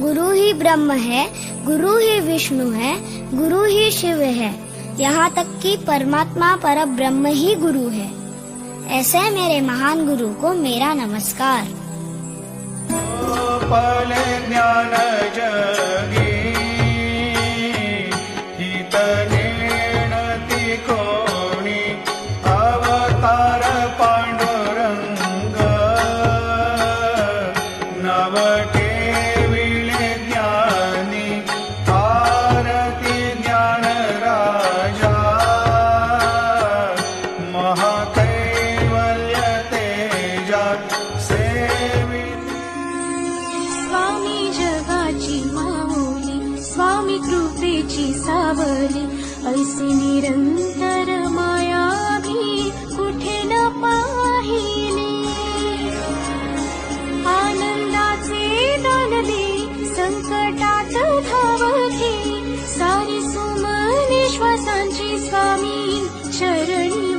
गुरु ही ब्रह्म है, गुरु ही विष्णु है, गुरु ही शिव है। यहाँ तक कि परमात्मा पर ब्रह्म ही गुरु है। ऐसे मेरे महान गुरु को मेरा नमस्कार। ज्ञान कृपेची सावली ऐसी निरंतर माया कुठे न पाहिली. आनंदाचे दान दे संकटात धावली सारी सुमने श्वासांची स्वामी चरणी